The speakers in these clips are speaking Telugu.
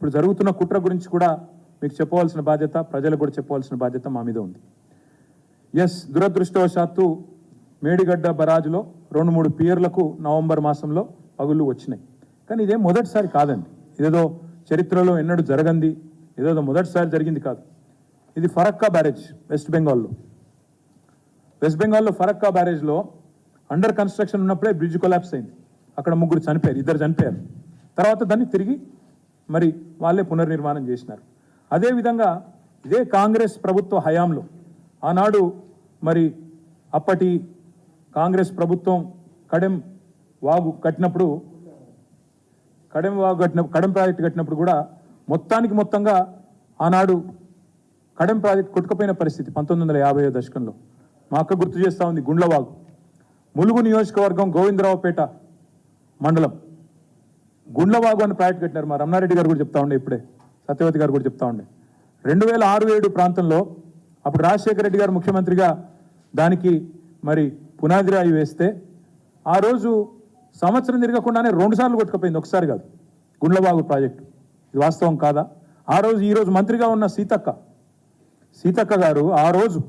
ఇప్పుడు జరుగుతున్న కుట్ర గురించి కూడా మీకు చెప్పవలసిన బాధ్యత ప్రజలకు కూడా చెప్పవలసిన బాధ్యత మా మీద ఉంది. ఎస్ దురదృష్టవశాత్తు మేడిగడ్డ బరాజులో రెండు మూడు పియర్లకు నవంబర్ మాసంలో పగుళ్ళు వచ్చినాయి. కానీ ఇదే మొదటిసారి కాదండి. ఇదేదో చరిత్రలో ఎన్నడూ జరగంది. ఇదేదో మొదటిసారి జరిగింది కాదు. ఇది ఫరక్కా బ్యారేజ్ వెస్ట్ బెంగాల్లో. వెస్ట్ బెంగాల్లో ఫరక్కా బ్యారేజ్లో అండర్ కన్స్ట్రక్షన్ ఉన్నప్పుడే బ్రిడ్జ్ కొలాప్స్ అయింది. అక్కడ ముగ్గురు చనిపోయారు ఇద్దరు చనిపోయారు. తర్వాత దాన్ని తిరిగి మరి వాళ్ళే పునర్నిర్మాణం చేసినారు. అదేవిధంగా ఇదే కాంగ్రెస్ ప్రభుత్వ హయాంలో ఆనాడు మరి అప్పటి కాంగ్రెస్ ప్రభుత్వం కడెం వాగు కట్టినప్పుడు కడెం వాగు కట్టిన కడెం ప్రాజెక్టు కట్టినప్పుడు కూడా మొత్తానికి మొత్తంగా ఆనాడు కడెం ప్రాజెక్ట్ కొట్టుకుపోయిన పరిస్థితి పంతొమ్మిది వందల యాభై దశకంలో. మా అక్క గుర్తు చేస్తూ ఉంది గుండ్లవాగు. ములుగు నియోజకవర్గం గోవిందరావుపేట మండలం. గుండ్లవాగు అని ప్రాజెక్ట్ కట్టినారు మా రమణారెడ్డి గారు కూడా చెప్తా ఉండే ఇప్పుడే సత్యవతి గారు కూడా చెప్తా ఉండే. రెండు వేల ఆరు ఏడు ప్రాంతంలో అప్పుడు రాజశేఖర రెడ్డి గారు ముఖ్యమంత్రిగా దానికి మరి పునాది రాయి వేస్తే ఆ రోజు సంవత్సరం తిరగకుండానే రెండు సార్లు కొట్టుకుపోయింది ఒకసారి కాదు. గుండ్లవాగు ప్రాజెక్టు. ఇది వాస్తవం కాదా? ఆ రోజు ఈరోజు మంత్రిగా ఉన్న సీతక్క సీతక్క గారు ఆ రోజు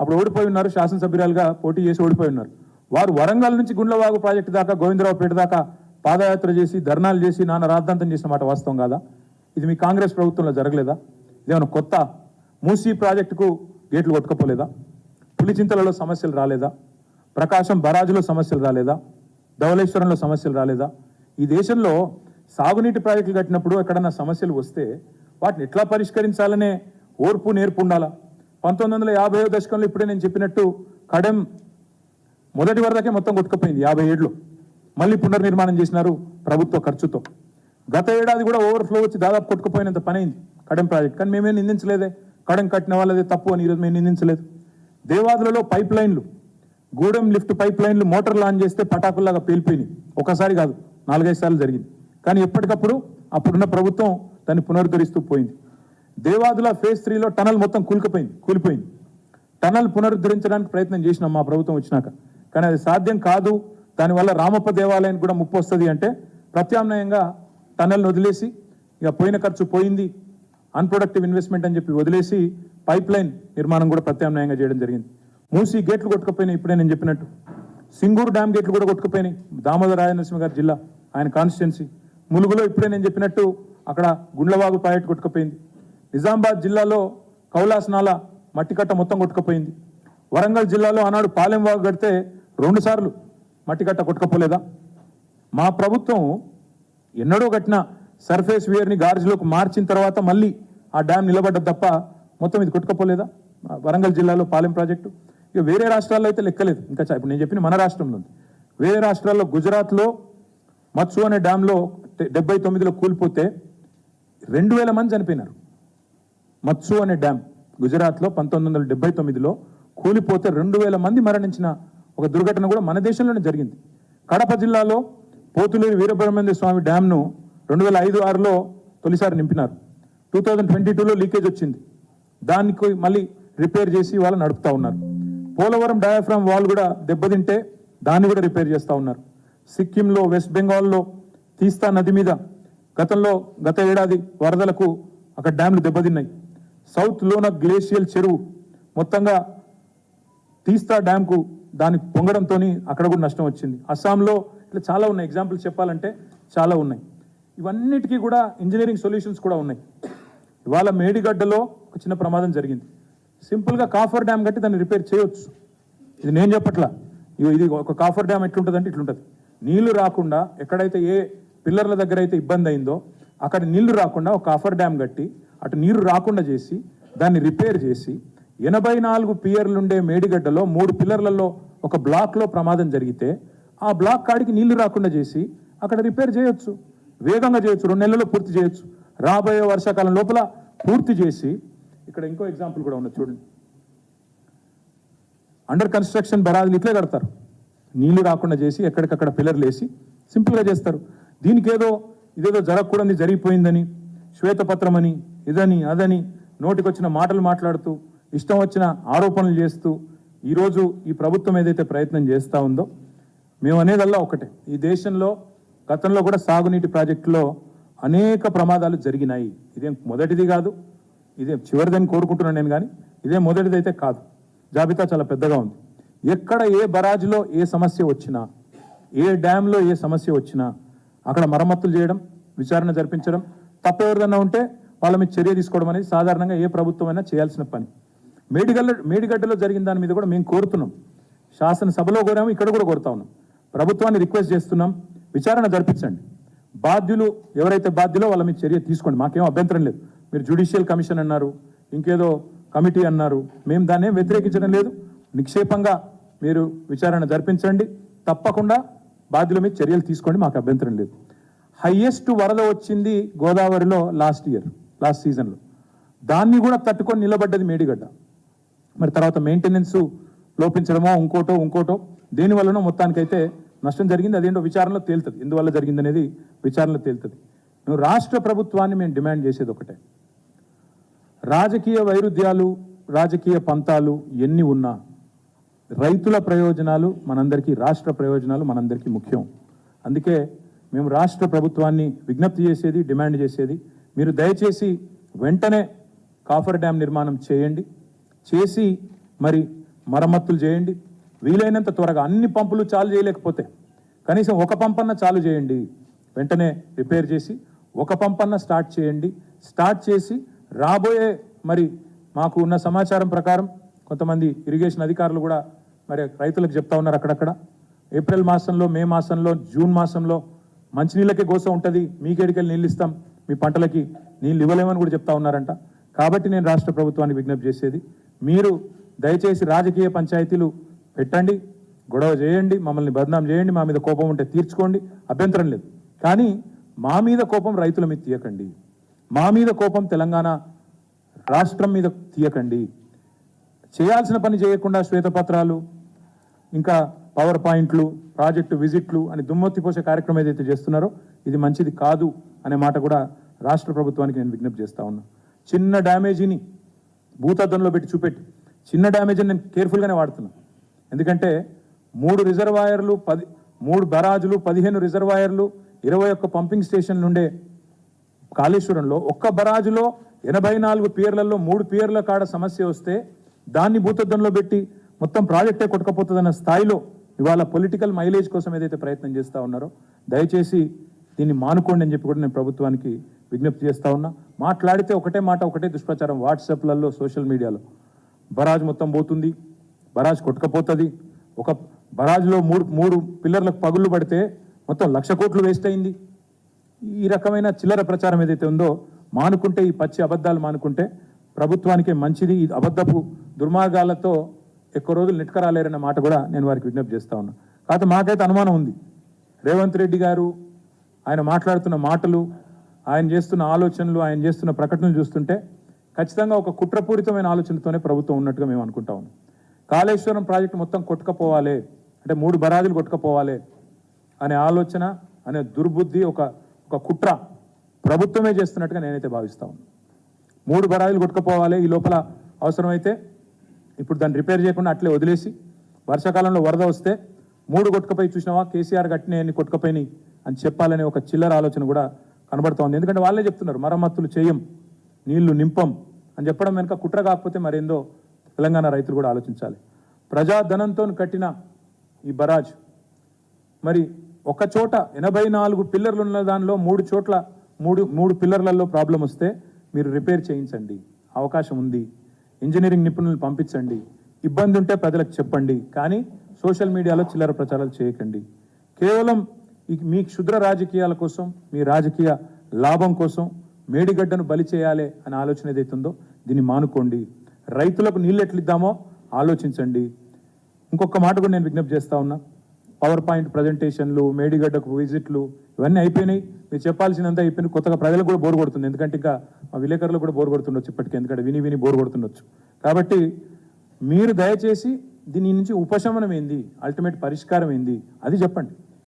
అప్పుడు ఓడిపోయి ఉన్నారు శాసనసభ్యురాలుగా పోటీ చేసి ఓడిపోయి ఉన్నారు. వారు వరంగల్ నుంచి గుండ్లవాగు ప్రాజెక్టు దాకా గోవిందరావుపేట దాకా పాదయాత్ర చేసి ధర్నాలు చేసి నాన్న రాద్ధాంతం చేసిన మాట వాస్తవం కాదా? ఇది మీ కాంగ్రెస్ ప్రభుత్వంలో జరగలేదా? ఇదేమైనా కొత్త మూసీ ప్రాజెక్టుకు గేట్లు కొట్టుకపోలేదా? పులిచింతలలో సమస్యలు రాలేదా? ప్రకాశం బరాజులో సమస్యలు రాలేదా? ధవళేశ్వరంలో సమస్యలు రాలేదా? ఈ దేశంలో సాగునీటి ప్రాజెక్టులు కట్టినప్పుడు ఎక్కడన్నా సమస్యలు వస్తే వాటిని ఎట్లా పరిష్కరించాలనే ఓర్పు నేర్పు ఉండాలా? పంతొమ్మిది వందల యాభై దశకంలో ఇప్పుడే నేను చెప్పినట్టు కడెం మొదటి వరదకే మొత్తం కొట్టుకుపోయింది యాభై ఏళ్ళు మళ్ళీ పునర్నిర్మాణం చేసినారు ప్రభుత్వ ఖర్చుతో. గత ఏడాది కూడా ఓవర్ఫ్లో వచ్చి దాదాపు కొట్టుకుపోయినంత పని అయింది. కడెం ప్రాజెక్ట్. కానీ మేమేం నిందించలేదే. కడెం కట్టిన వాళ్ళదే తప్పు అని ఈరోజు మేము నిందించలేదు. దేవాదులలో పైప్ లైన్లు గూడెం లిఫ్ట్ పైప్ లైన్లు మోటార్ లాంచ్ చేస్తే పటాకుల్లాగా పేలిపోయినాయి. ఒకసారి కాదు నాలుగైదు సార్లు జరిగింది. కానీ ఎప్పటికప్పుడు అప్పుడున్న ప్రభుత్వం దాన్ని పునరుద్ధరిస్తూ పోయింది. దేవాదుల ఫేజ్ త్రీలో టనల్ మొత్తం కూలిపోయింది కూలిపోయింది. టనల్ పునరుద్ధరించడానికి ప్రయత్నం చేసినాం మా ప్రభుత్వం వచ్చినాక. కానీ అది సాధ్యం కాదు దానివల్ల రామప్ప దేవాలయానికి కూడా ముప్పు వస్తుంది అంటే ప్రత్యామ్నాయంగా టన్నెల్ని వదిలేసి ఇక పోయిన ఖర్చు పోయింది అన్ప్రొడక్టివ్ ఇన్వెస్ట్మెంట్ అని చెప్పి వదిలేసి పైప్ లైన్ నిర్మాణం కూడా ప్రత్యామ్నాయంగా చేయడం జరిగింది. మూసి గేట్లు కొట్టుకుపోయినాయి ఇప్పుడే నేను చెప్పినట్టు. సింగూరు డ్యామ్ గేట్లు కూడా కొట్టుకుపోయినాయి దామోదర రాజనరసింహ గారి జిల్లా ఆయన కాన్స్టిట్యున్సీ ములుగులో ఇప్పుడే నేను చెప్పినట్టు అక్కడ గుండ్లవాగు ప్రాజెక్ట్ కొట్టుకుపోయింది. నిజామాబాద్ జిల్లాలో కౌలాసనాల మట్టికట్ట మొత్తం కొట్టుకుపోయింది. వరంగల్ జిల్లాలో ఆనాడు పాలెంవాగు కడితే రెండుసార్లు మట్టిగట్ట కొట్టుకపోలేదా? మా ప్రభుత్వం ఎన్నడూ కట్టిన సర్ఫేస్ వేర్ని గార్జ్లోకి మార్చిన తర్వాత మళ్ళీ ఆ డ్యామ్ నిలబడ్డ తప్ప మొత్తం ఇది కొట్టుకపోలేదా? వరంగల్ జిల్లాలో పాలెం ప్రాజెక్టు. ఇక వేరే రాష్ట్రాల్లో అయితే లెక్కలేదు. ఇంకా ఇప్పుడు నేను చెప్పిన మన రాష్ట్రంలో ఉంది. వేరే రాష్ట్రాల్లో గుజరాత్లో మత్సు అనే డ్యాంలో డెబ్బై తొమ్మిదిలో కూలిపోతే రెండు వేల మంది చనిపోయినారు. మత్సు అనే డ్యామ్ గుజరాత్లో పంతొమ్మిది వందల డెబ్బై తొమ్మిదిలో కూలిపోతే రెండు వేల మంది మరణించిన ఒక దుర్ఘటన కూడా మన దేశంలోనే జరిగింది. కడప జిల్లాలో పోతులూరి వీరబ్రహ్మణ్య స్వామి డ్యామ్ను రెండు వేల ఐదు ఆరులో తొలిసారి నింపినారు. టూ థౌజండ్ ట్వంటీ టూలో లీకేజ్ వచ్చింది. దానికి మళ్ళీ రిపేర్ చేసి వాళ్ళు నడుపుతా ఉన్నారు. పోలవరం డయాఫ్రామ్ వాల్ కూడా దెబ్బతింటే దాన్ని కూడా రిపేర్ చేస్తూ ఉన్నారు. సిక్కింలో వెస్ట్ బెంగాల్లో తీస్తా నది మీద గతంలో గత ఏడాది వరదలకు అక్కడ డ్యామ్లు దెబ్బతిన్నాయి. సౌత్ లోన గ్లేషియల్ చెరువు మొత్తంగా తీస్తా డ్యామ్కు దాని పొంగడంతో అక్కడ కూడా నష్టం వచ్చింది. అస్సాంలో ఇట్లా చాలా ఉన్నాయి. ఎగ్జాంపుల్స్ చెప్పాలంటే చాలా ఉన్నాయి. ఇవన్నిటికీ కూడా ఇంజనీరింగ్ సొల్యూషన్స్ కూడా ఉన్నాయి. ఇవాళ మేడిగడ్డలో ఒక చిన్న ప్రమాదం జరిగింది. సింపుల్గా కాఫర్ డ్యామ్ కట్టి దాన్ని రిపేర్ చేయొచ్చు. ఇది నేను చెప్పట్లా. ఇగో ఇది ఒక కాఫర్ డ్యామ్ ఎట్లుంటుందంటే ఇట్లుంటుంది. నీళ్ళు రాకుండా ఎక్కడైతే ఏ పిల్లర్ల దగ్గర అయితే ఇబ్బంది అయిందో అక్కడ నీళ్ళు రాకుండా ఒక కాఫర్ డ్యామ్ కట్టి అటు నీరు రాకుండా చేసి దాన్ని రిపేర్ చేసి ఎనభై నాలుగు పియర్లు ఉండే మేడిగడ్డలో మూడు పిల్లర్లలో ఒక బ్లాక్లో ప్రమాదం జరిగితే ఆ బ్లాక్ కాడికి నీళ్ళు రాకుండా చేసి అక్కడ రిపేర్ చేయొచ్చు. వేగంగా చేయొచ్చు. రెండు నెలల్లో పూర్తి చేయొచ్చు. రాబోయే వర్షాకాలం లోపల పూర్తి చేసి ఇక్కడ ఇంకో ఎగ్జాంపుల్ కూడా ఉన్నది చూడండి. అండర్ కన్స్ట్రక్షన్ బరాదులు ఇట్లే కడతారు. నీళ్ళు రాకుండా చేసి ఎక్కడికక్కడ పిల్లర్లు వేసి సింపుల్గా చేస్తారు. దీనికి ఏదో ఇదేదో జరగకూడని జరిగిపోయిందని శ్వేతపత్రం అని ఇదని అదని నోటికొచ్చిన మాటలు మాట్లాడుతూ ఇష్టం వచ్చిన ఆరోపణలు చేస్తూ ఈరోజు ఈ ప్రభుత్వం ఏదైతే ప్రయత్నం చేస్తూ ఉందో మేము అనేదల్లా ఒకటే. ఈ దేశంలో గతంలో కూడా సాగునీటి ప్రాజెక్టులో అనేక ప్రమాదాలు జరిగినాయి. ఇదేం మొదటిది కాదు ఇదేం చివరిదని కోరుకుంటున్నాను నేను కానీ ఇదే మొదటిది అయితే కాదు. జాబితా చాలా పెద్దగా ఉంది. ఎక్కడ ఏ బరాజ్లో ఏ సమస్య వచ్చినా ఏ డ్యాంలో ఏ సమస్య వచ్చినా అక్కడ మరమ్మతులు చేయడం విచారణ జరిపించడం తప్ప ఎవరిదన్నా ఉంటే వాళ్ళ మీద చర్య తీసుకోవడం అనేది సాధారణంగా ఏ ప్రభుత్వమైనా చేయాల్సిన పని. మేడిగల్ల మేడిగడ్డలో జరిగిన దాని మీద కూడా మేము కోరుతున్నాం. శాసనసభలో కోరాము ఇక్కడ కూడా కోరుతా ఉన్నాం. ప్రభుత్వాన్ని రిక్వెస్ట్ చేస్తున్నాం విచారణ జరిపించండి. బాధ్యులు ఎవరైతే బాధ్యులో వాళ్ళ మీద చర్య తీసుకోండి. మాకేం అభ్యంతరం లేదు. మీరు జ్యుడిషియల్ కమిషన్ అన్నారు ఇంకేదో కమిటీ అన్నారు మేము దాన్ని వ్యతిరేకించడం లేదు. నిక్షేపంగా మీరు విచారణ జరిపించండి. తప్పకుండా బాధ్యుల మీద చర్యలు తీసుకోండి మాకు అభ్యంతరం లేదు. హయ్యెస్ట్ వరద వచ్చింది గోదావరిలో లాస్ట్ ఇయర్ లాస్ట్ సీజన్లో. దాన్ని కూడా తట్టుకొని నిలబడ్డది మేడిగడ్డ. మరి తర్వాత మెయింటెనెన్స్ లోపించడమో ఇంకోటో ఇంకోటో దేనివల్లనో మొత్తానికైతే నష్టం జరిగింది. అదేంటో విచారణలో తేలుతుంది. ఎందువల్ల జరిగింది అనేది విచారణలో తేలుతుంది. మేము రాష్ట్ర ప్రభుత్వాన్ని మేము డిమాండ్ చేసేది ఒకటే. రాజకీయ వైరుధ్యాలు రాజకీయ పంతాలు ఎన్ని ఉన్నా రైతుల ప్రయోజనాలు మనందరికీ రాష్ట్ర ప్రయోజనాలు మనందరికీ ముఖ్యం. అందుకే మేము రాష్ట్ర ప్రభుత్వాన్ని విజ్ఞప్తి చేసేది డిమాండ్ చేసేది. మీరు దయచేసి వెంటనే కాఫర్ డ్యామ్ నిర్మాణం చేయండి. చేసి మరి మరమ్మతులు చేయండి. వీలైనంత త్వరగా అన్ని పంపులు చాలు చేయలేకపోతే కనీసం ఒక పంపన్న చాలు చేయండి. వెంటనే రిపేర్ చేసి ఒక పంపన్న స్టార్ట్ చేయండి. స్టార్ట్ చేసి రాబోయే మరి మాకు ఉన్న సమాచారం ప్రకారం కొంతమంది ఇరిగేషన్ అధికారులు కూడా మరి రైతులకు చెప్తా ఉన్నారు అక్కడక్కడ. ఏప్రిల్ మాసంలో మే మాసంలో జూన్ మాసంలో మంచినీళ్ళకే గోస ఉంటుంది. మీకేడికెళ్ళి నీళ్ళు ఇస్తాం మీ పంటలకి నీళ్ళు ఇవ్వలేమని కూడా చెప్తా ఉన్నారంట. కాబట్టి నేను రాష్ట్ర ప్రభుత్వానికి విజ్ఞప్తి చేసేది మీరు దయచేసి రాజకీయ పంచాయతీలు పెట్టండి గొడవ చేయండి మమ్మల్ని బదనాం చేయండి మా మీద కోపం ఉంటే తీర్చుకోండి అభ్యంతరం లేదు. కానీ మా మీద కోపం రైతుల మీద తీయకండి. మా మీద కోపం తెలంగాణ రాష్ట్రం మీద తీయకండి. చేయాల్సిన పని చేయకుండా శ్వేతపత్రాలు ఇంకా పవర్ పాయింట్లు ప్రాజెక్టు విజిట్లు అని దుమ్మెత్తి పోసే కార్యక్రమం ఏదైతే చేస్తున్నారో ఇది మంచిది కాదు అనే మాట కూడా రాష్ట్ర ప్రభుత్వానికి నేను విజ్ఞప్తి చేస్తా ఉన్నా. చిన్న డ్యామేజీని భూతద్దంలో పెట్టి చూపెట్టి. చిన్న డ్యామేజ్ని నేను కేర్ఫుల్గానే వాడుతున్నా. ఎందుకంటే మూడు రిజర్వాయర్లు పది మూడు బరాజులు పదిహేను రిజర్వాయర్లు ఇరవై ఒక్క పంపింగ్ స్టేషన్ నుండే కాళేశ్వరంలో ఒక్క బరాజులో ఎనభై నాలుగు పియర్లలో మూడు పియర్ల కాడ సమస్య వస్తే దాన్ని భూతద్దంలో పెట్టి మొత్తం ప్రాజెక్టే కొట్టుకపోతుందన్న స్థాయిలో ఇవాళ పొలిటికల్ మైలేజ్ కోసం ఏదైతే ప్రయత్నం చేస్తూ ఉన్నారో దయచేసి దీన్ని మానుకోండి అని చెప్పి కూడా నేను ప్రభుత్వానికి విజ్ఞప్తి చేస్తా ఉన్నా. మాట్లాడితే ఒకటే మాట ఒకటే దుష్ప్రచారం వాట్సాప్లలో సోషల్ మీడియాలో. బరాజ్ మొత్తం పోతుంది బరాజ్ కొట్టుకపోతుంది. ఒక బరాజ్లో మూడు మూడు పిల్లర్లకు పగుళ్ళు పడితే మొత్తం లక్ష కోట్లు వేస్ట్ అయింది. ఈ రకమైన చిల్లర ప్రచారం ఏదైతే ఉందో మానుకుంటే ఈ పచ్చి అబద్ధాలు మానుకుంటే ప్రభుత్వానికే మంచిది. ఈ అబద్ధపు దుర్మార్గాలతో ఎక్కువ రోజులు నిట్కరాలేరన్న మాట కూడా నేను వారికి విజ్ఞప్తి చేస్తా ఉన్నా. కాకపోతే మాకైతే అనుమానం ఉంది. రేవంత్ రెడ్డి గారు ఆయన మాట్లాడుతున్న మాటలు ఆయన చేస్తున్న ఆలోచనలు ఆయన చేస్తున్న ప్రకటనలు చూస్తుంటే ఖచ్చితంగా ఒక కుట్రపూరితమైన ఆలోచనతోనే ప్రభుత్వం ఉన్నట్టుగా మేము అనుకుంటా కాళేశ్వరం ప్రాజెక్టు మొత్తం కొట్టుకపోవాలి అంటే మూడు బరాదులు కొట్టుకపోవాలి అనే ఆలోచన అనే దుర్బుద్ధి ఒక ఒక కుట్ర ప్రభుత్వమే చేస్తున్నట్టుగా నేనైతే భావిస్తా మూడు బరాయిలు కొట్టుకుపోవాలి ఈ లోపల అవసరమైతే ఇప్పుడు దాన్ని రిపేర్ చేయకుండా అట్లే వదిలేసి వర్షాకాలంలో వరద వస్తే మూడు కొట్టుకపోయి చూసినావా? కేసీఆర్ కట్టినాయన్ని కొట్టుకపోయినాయి అని చెప్పాలనే ఒక చిల్లర ఆలోచన కూడా కనబడుతోంది. ఎందుకంటే వాళ్ళే చెప్తున్నారు మరమ్మతులు చేయం నీళ్ళు నింపం అని చెప్పడం వెనుక కుట్ర కాకపోతే మరేందో తెలంగాణ రైతులు కూడా ఆలోచించాలి. ప్రజాధనంతో కట్టిన ఈ బరాజ్ మరి ఒక చోట ఎనభై నాలుగు పిల్లర్లు ఉన్న దానిలో మూడు చోట్ల మూడు మూడు పిల్లర్లలో ప్రాబ్లం వస్తే మీరు రిపేర్ చేయించండి. అవకాశం ఉంది. ఇంజనీరింగ్ నిపుణులను పంపించండి. ఇబ్బంది ఉంటే ప్రజలకు చెప్పండి. కానీ సోషల్ మీడియాలో చిల్లర ప్రచారాలు చేయకండి. కేవలం మీ క్షుద్ర రాజకీయాల కోసం మీ రాజకీయ లాభం కోసం మేడిగడ్డను బలి చేయాలి అనే ఆలోచన ఏదైతుందో దీన్ని మానుకోండి. రైతులకు నీళ్ళు ఎట్లిద్దామో ఆలోచించండి. ఇంకొక మాట కూడా నేను విజ్ఞప్తి చేస్తా ఉన్నా. పవర్ పాయింట్ ప్రజెంటేషన్లు మేడిగడ్డకు విజిట్లు ఇవన్నీ అయిపోయినాయి. మీరు చెప్పాల్సినంత అయిపోయినాయి. కొత్తగా ప్రజలకు కూడా బోరు కొడుతుంది. ఎందుకంటే ఇంకా మా విలేకరులు కూడా బోరు కొడుతుండొచ్చు ఇప్పటికీ. ఎందుకంటే విని విని బోరు కొడుతుండొచ్చు. కాబట్టి మీరు దయచేసి దీని నుంచి ఉపశమనం ఏంది? అల్టిమేట్ పరిష్కారం ఏంది? అది చెప్పండి.